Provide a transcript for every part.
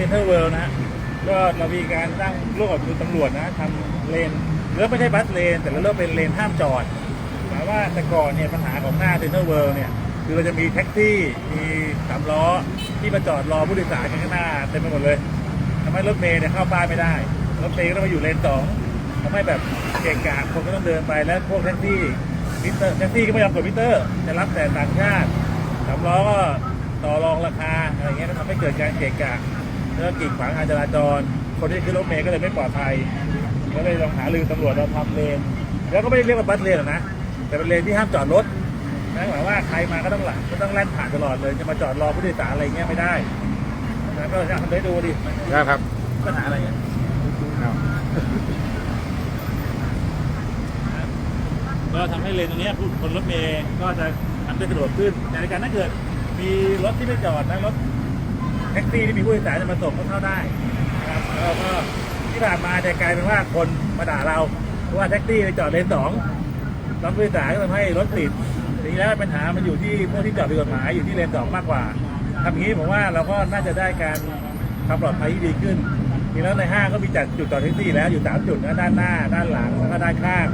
ซ็นทรัลเวิลด์นะฮะก็เรามีการตั้งร่วมกับตำรวจนะทำเลนเริ่มไม่ใช่บัสเลน แต่เราเริ่มเป็นเลนห้ามจอดหมายว่าแต่ก่อนเนี่ยปัญหาของหน้าเซ็นทรัลเวิลด์เนี่ยคือเราจะมีแท็กซี่มีสามล้อที่มาจอดรอผู้โดยสารกันข้างหน้าเต็มไปหมดเลยทำให้รถเมล์เนี่ยเข้าป้ายไม่ได้รถเมล์ก็ต้องมาอยู่เลนสองทำให้แบบเกะกะคนก็ต้องเดินไปแล้วพวกแท็กซี่มิเตอร์แท็กซี่ก็ไม่ยอมกดมิเตอร์จะรับแต่ต่างชาติสามล้อก็ต่อรองราคาอะไรเงี้ยก็ทำให้เกิดการเกะกะ แล้วก็กีดขวางการจราจร คนที่ขึ้นรถเมล์ก็เลยไม่ปลอดภัยก็เลยลองหาลือตำรวจเราทำเลน แล้วก็ไม่ได้เรียกว่าบัสเลนหรอกนะ แต่เป็นเลนที่ห้ามจอดรถนั่นหมายว่าใครมาก็ต้องหลังก็ต้องแล่นผ่านตลอดเลยจะมาจอดรอผู้โดยสารอะไรเงี้ยไม่ได้นะก็จะทำได้ดูดิครับครับปัญหาอะไรเงี้ยก็ทำให้เลนตรงเนี้ยผู้คนรถเมย์ก็จะทำได้สะดวกขึ้นแต่ในการถ้าเกิดมีรถที่ไม่จอดนะรถ แท็กซี่ที่มีผู้โดยสารจะมาส่งก็เข้าได้นะครับแล้วก็ที่ผ่านมาจะกลายเป็นว่าคนมาด่าเราเพราะว่าแท็กซี่ไปจอดเลนสองรับผู้โดยสารก็ทำให้รถติดทีนี้แล้วปัญหามันอยู่ที่พวกที่จอดผิดกฎหมายอยู่ที่เลนสองมากกว่าทำอย่างนี้ผมว่าเราก็น่าจะได้การความปลอดภัยที่ดีขึ้นทีแล้วในห้างก็มีจัดจุดจอดแท็กซี่แล้วอยู่สามจุดนะด้านหน้า ด้านหลังแล้วก็ด้านข้าง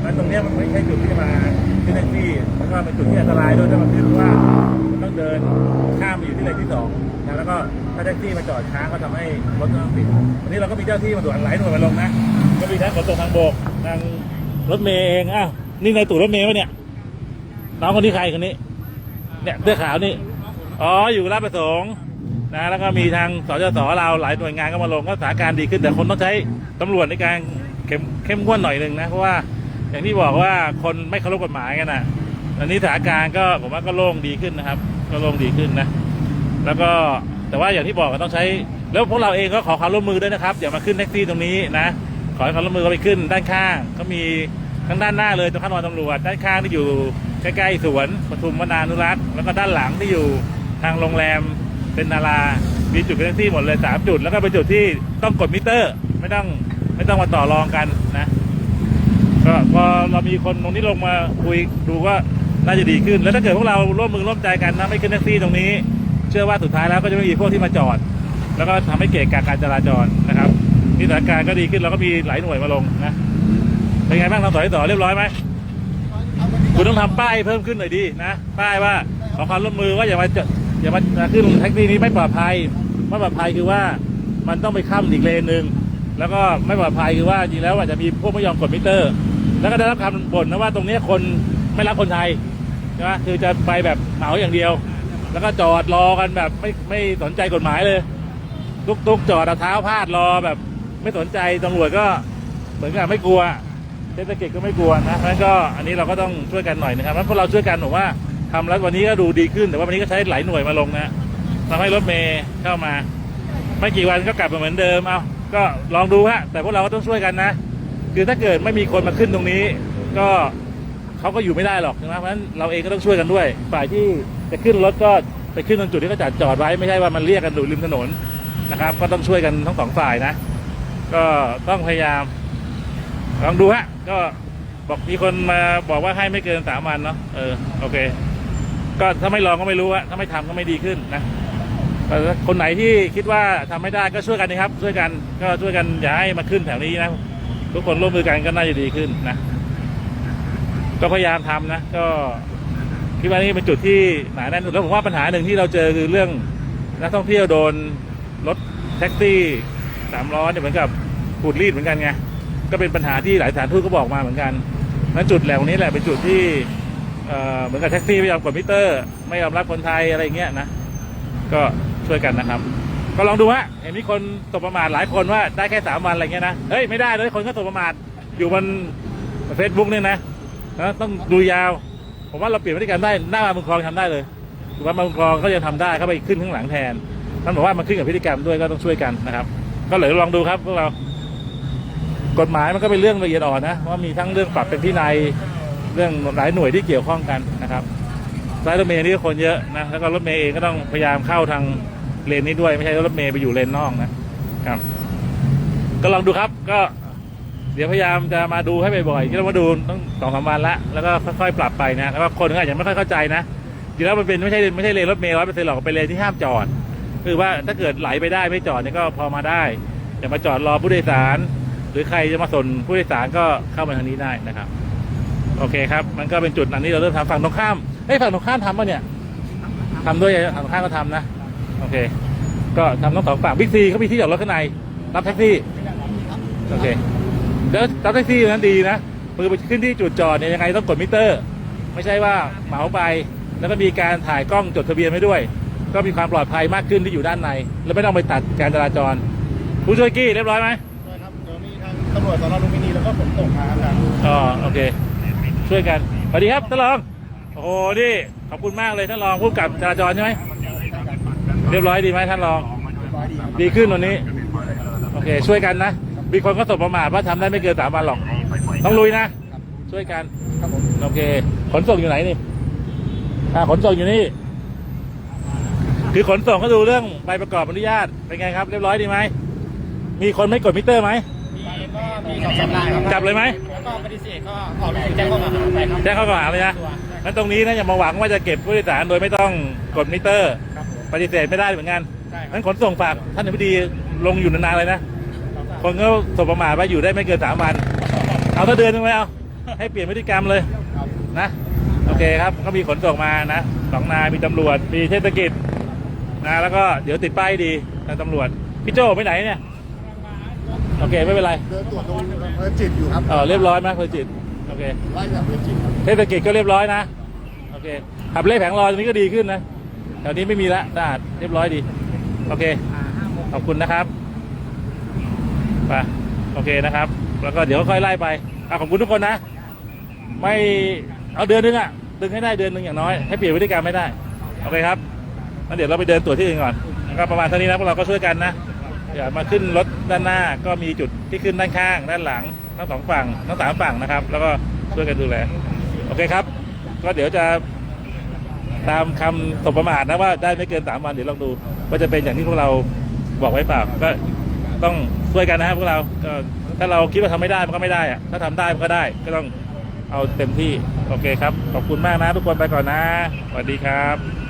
แล้วตรงนี้มันไม่ใช่จุดที่มา ขึ้นแท็กซี่แล้วก็เป็นจุดที่อันตรายด้วยถ้ามันขึ้นเพราะว่ามันต้องเดินข้ามมาอยู่ที่เลนที่สองนะแล้วก็ถ้าแท็กซี่มาจอดช้าก็ทำให้รถต้องติดวันนี้เราก็มีเจ้าที่มาตรวจหลายหน่วยมาลงนะก็มีทั้งขนส่งทางบกทางรถเมย์เองอ้าวนี่ในตู่รถเมย์ปะเนี่ยน้องคนนี้ใครคนนี้ เนี่ยเสื้อขาวนี่อ๋ออยู่รับประสงค์นะแล้วก็มีทางสจสเราหลายหน่วยงานก็มาลงก็สถานการณ์ดีขึ้นแต่คนต้องใช้ตำรวจในการเข้มเข้มงวดหน่อยหนึ่งนะเพราะว่า อย่างที่บอกว่าคนไม่เคารพกฎหมายกันนะอันนี้สถานการณ์ก็ผมว่าก็โล่งดีขึ้นนะครับ ก็โล่งดีขึ้นนะ แล้วก็แต่ว่าอย่างที่บอกก็ต้องใช้ แล้วพวกเราเองก็ขอความร่วมมือด้วยนะครับอย่ามาขึ้นแท็กซี่ตรงนี้นะขอให้ความร่วมมือก็ไปขึ้นด้านข้าง ก็มีทั้งด้านหน้าเลยตรงข้างนอนตำรวจด้านข้างที่อยู่ใกล้ๆสวนปทุมวนานุรักษ์แล้วก็ด้านหลังที่อยู่ทางโรงแรมเป็นนารามีจุดเป็นแท็กซี่หมดเลยสามจุด แล้วก็เป็นจุดที่ต้องกดมิเตอร์ ไม่ต้องไม่ต้องมาต่อรองกันนะ ก็พอเรามีคนตรงนี้ลงมาคุยดูว่าน่าจะดีขึ้น แล้วถ้าเกิดพวกเราร่วมมือร่วมใจกันนะไม่ขึ้นแท็กซี่ตรงนี้ เชื่อว่าสุดท้ายแล้วก็จะไม่มีพวกที่มาจอด แล้วก็ทำให้เกิดการการจราจรนะครับนี่สถานการณ์ก็ดีขึ้นเราก็มีหลายหน่วยมาลงนะเป็นไงบ้างทำต่อที่ต่อเรียบร้อยไหมคุณต้องทำป้ายเพิ่มขึ้นหน่อยดีนะป้ายว่าขอความร่วมมือว่าอย่ามาอย่ามาขึ้นแท็กซี่นี้ไม่ปลอดภัยไม่ปลอดภัยคือว่ามันต้องไปข้ามอีกเลนหนึ่งแล้วก็ไม่ปลอดภัยคือว่าจริงแล้วอาจจะมีพวกไม่ยอมกดมิเตอร์ แล้วก็ได้รับคำบ่นนะว่าตรงนี้คนไม่รักคนไทยใช่ไหมคือจะไปแบบเหมาอย่างเดียว แล้วก็จอดรอกันแบบไม่ไม่สนใจกฎหมายเลยตุกตุกจอดเอาเท้าพาดรอแบบ ไม่สนใจตำรวจก็เหมือนกับไม่กลัวเทศกิจก็ไม่กลัวนะเพราะฉะนั้นก็อันนี้เราก็ต้องช่วยกันหน่อยนะครับแล้วพวกเราช่วยกันผมว่าทำแล้ววันนี้ก็ดูดีขึ้น แต่ว่าวันนี้ก็ใช้หลายหน่วยมาลงนะทำให้รถเมย์เข้ามา ไม่กี่วันก็กลับมาเหมือนเดิมเอาก็ลองดูฮะแต่พวกเราก็ต้องช่วยกันนะ คือถ้าเกิดไม่มีคนมาขึ้นตรงนี้ ก็เขาก็อยู่ไม่ได้หรอกใช่ไหมเพราะฉะนั้นเราเองก็ต้องช่วยกันด้วย ฝ่ายที่จะขึ้นรถก็ไปขึ้นตรงจุดที่เขาจัดจอดไว้ไม่ใช่ว่ามันเรียกกันอยู่ริมถนนนะครับ ก็ต้องช่วยกันทั้งสองฝ่ายนะ ก็ต้องพยายามลองดูฮะก็บอกมีคนมาบอกว่าให้ไม่เกินสามวันเนาะเออโอเค ก็ถ้าไม่ลองก็ไม่รู้อะถ้าไม่ทำก็ไม่ดีขึ้นนะคนไหนที่คิดว่าทำไม่ได้ก็ช่วยกันนะครับ ช่วยกันก็ช่วยกันอย่าให้มาขึ้นแถวนี้นะ ทุกคนร่วมมือกันก็น่าจะดีขึ้นนะ ก็พยายามทำนะ ก็คิดว่านี่เป็นจุดที่หนาแน่นแล้วผมว่าปัญหาหนึ่งที่เราเจอคือเรื่องนักท่องเที่ยวโดนรถแท็กซี่สามล้อเนี่ยเหมือนกับขูดรีดเหมือนกันไงก็เป็นปัญหาที่หลายสถานทูตก็บอกมาเหมือนกันนั้นจุดแหล่งนี้แหละเป็นจุดที่เหมือนกับแท็กซี่ไม่ยอมกดมิเตอร์ ไม่ยอมรับคนไทยอะไรเงี้ยนะ ก็ช่วยกันนะครับ ก็ลองดูฮะเห็นมีคนตกประมาทหลายคนว่าได้แค่สามวันอะไรเงี้ยนะเฮ้ยไม่ได้เลยคนก็ตกประมาทอยู่บนเฟซบุ๊กเนี่ยนะนะต้องดูยาว ผมว่าเราเปลี่ยนพฤติกรรมได้หน้ามาบุญครองทำได้เลยถือว่ามาบุญครองก็ยังทำได้เขาไปขึ้นข้างหลังแทนนั่นบอกว่ามันขึ้นกับพฤติกรรมด้วยก็ต้องช่วยกันนะครับ ก็เลยลองดูครับพวกเรากฎหมายมันก็เป็นเรื่องละเอียดอ่อนนะว่ามีทั้งเรื่องปรับเป็นที่ในเรื่องหลายหน่วยที่เกี่ยวข้องกันนะครับสายรถเมย์นี่คนเยอะนะแล้วก็รถเมย์เองก็ต้องพยายามเข้าทาง เลนนี้ด้วยไม่ใช่รถเมย์ไปอยู่เลนนอกนะครับ ก็ลองดูครับ ก็เดี๋ยวพยายามจะมาดูให้บ่อยๆที่เรามาดูต้องสองสามวันละแล้วก็ค่อยๆปรับไปนะแล้วก็คนก็อาจจะไม่ค่อยเข้าใจนะจริงแล้วมันเป็นไม่ใช่ไม่ใช่เลนรถเมล์ร้อยเปอร์เซ็นต์หรอกเป็นเลนที่ห้ามจอด คือว่าถ้าเกิดไหลไปได้ไม่จอดเนี่ยก็พอมาได้อย่ามาจอดรอผู้โดยสาร หรือใครจะมาส่งผู้โดยสารก็เข้ามาทางนี้ได้นะครับ โอเคครับ มันก็เป็นจุดอันนี้เราเริ่มทำฝั่งตรงข้ามเอ้ยฝั่งตรงข้ามทำป่ะเนี่ยทำด้วยฝั่งตรงข้ามก็ทำนะ อเค ก็ทำทั้งสองฝั่งบิ๊กซีเขามีที่จอดรถข้างใน รับแท็กซี่ โอเคแล้วรับแท็กซี่นั้นดีนะมือไปขึ้นที่จุดจอดเนี่ยยังไงต้องกดมิเตอร์ ไม่ใช่ว่าเหมาไป แล้วก็มีการถ่ายกล้องจดทะเบียนไว้ด้วย ก็มีความปลอดภัยมากขึ้นที่อยู่ด้านใน แล้วไม่ต้องไปตัดการจราจรผู้ช่วยกี้เรียบร้อยไหมใช่ครับเดี๋ยวมีทางตำรวจสนลุมพินีแล้วก็ขนส่งมาครับอาจารย์อ๋อโอเค ช่วยกันสวัสดีครับท่านรองโอ้โหนี่ขอบคุณมากเลยท่านรองผู้กำกับจราจรใช่ไหม เรียบร้อยดีไหมท่านรองร้อยดีครับดีขึ้นวันนี้ โอเค ช่วยกันนะ มีคนก็สบประมาทว่าทำได้ไม่เกินสามวันหรอก ต้องลุยนะ ช่วยกันครับผมโอเค ขนส่งอยู่ไหนนี่อ่าขนส่งอยู่นี่ คือขนส่งก็ดูเรื่องใบประกอบอนุญาต เป็นไงครับ เรียบร้อยดีไหม มีคนไม่กดมิเตอร์ไหมมีก็มีสองสามรายครับจับเลยไหม แล้วก็ปฏิเสธก็ออกหนังสือแจ้งข้อหาไปครับ แจ้งข้อกล่าวหาเลยนะ งั้นตรงนี้นะอย่ามาหวังว่าจะเก็บผู้โดยสารโดยไม่ต้องกดมิเตอร์ครับผม ปฏิเสธไม่ได้เหมือนกันใช่ครับงั้นขนส่งฝากท่านอธิบดีลงอยู่นานๆเลยนะคนก็สบประมาทว่าอยู่ได้ไม่เกินสามวัน เอาถ้าเดือนนึงไหมเอา ให้เปลี่ยนพฤติกรรมเลยครับนะ โอเคครับ ก็มีขนส่งมานะสองนายมีตำรวจ มีเทศกิจนะแล้วก็เดี๋ยวติดป้ายดีทางตำรวจ พี่โจไปไหนเนี่ย โอเคไม่เป็นไรเดินตรวจตรงเพลินจิตอยู่ครับเออเรียบร้อยไหมคุณจิตโอเค ไล่จากเพลินจิตครับ เทศกิจก็เรียบร้อยนะ โอเคขับเล่แผงลอยตรงนี้ก็ดีขึ้นนะแถวนี้ไม่มีละสะอาดเรียบร้อยดี โอเค ขอบคุณนะครับไปโอเคนะครับ แล้วก็เดี๋ยวค่อยไล่ไปอขอบคุณทุกคนนะ ไม่เอาเดือนนึงอะ ดึงให้ได้เดือนนึงอย่างน้อย ให้เปลี่ยนพฤติกรรมไม่ได้ โอเคครับงั้นเดี๋ยวเราไปเดินตรวจที่อื่นก่อนแล้วก็ประมาณเท่านี้นะพวกเราก็ช่วยกันนะอย่ามาขึ้นรถด้านหน้าก็มีจุดที่ขึ้นด้านข้าง ด้านหลังทั้งสองฝั่งทั้งสามฝั่งนะครับ แล้วก็ช่วยกันดูแลโอเคครับ ก็เดี๋ยวจะ ตามคำสบประมาทนะว่าได้ไม่เกินสามวันเดี๋ยวลองดูว่าจะเป็นอย่างที่พวกเราบอกไว้เปล่าก็ต้องช่วยกันนะครับพวกเราก็ถ้าเราคิดว่าทำไม่ได้มันก็ไม่ได้อะถ้าทำได้มันก็ได้ก็ต้องเอาเต็มที่โอเคครับขอบคุณมากนะทุกคนไปก่อนนะสวัสดีครับ